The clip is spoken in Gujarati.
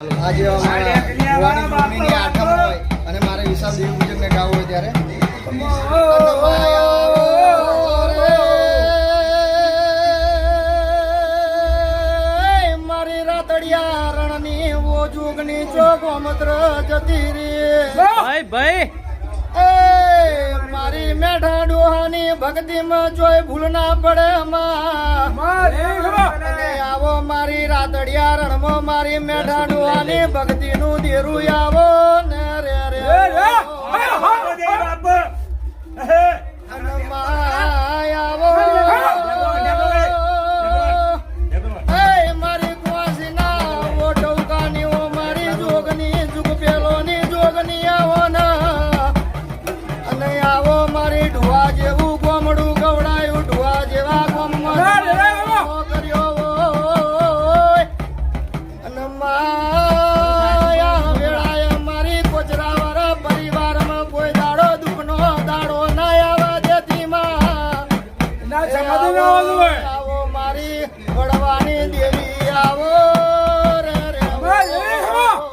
આજે મમ્મીની આઠમ હોય અને મારે વિશાલ દેવી પૂજકને ગાવું હોય ત્યારે. મારી રાતડિયા રણની વો જુગની ચોગોમત્ર જતી રે. ભાઈ ભાઈ. મારી મેઢા ડોહાની ભક્તિમાં જોઈ ભૂલ ના પડે માં. મારી રાતડિયા રણમાં મારી મેઢાડુઆની ભક્તિનું દેરું આવો. માયા વેળાએ મારી કોચરાવાળા પરિવારમાં કોઈ દાડો દુઃખનો દાડો ના આવવા દેતી માં. આવો મારી વડવાની દેવી આવો.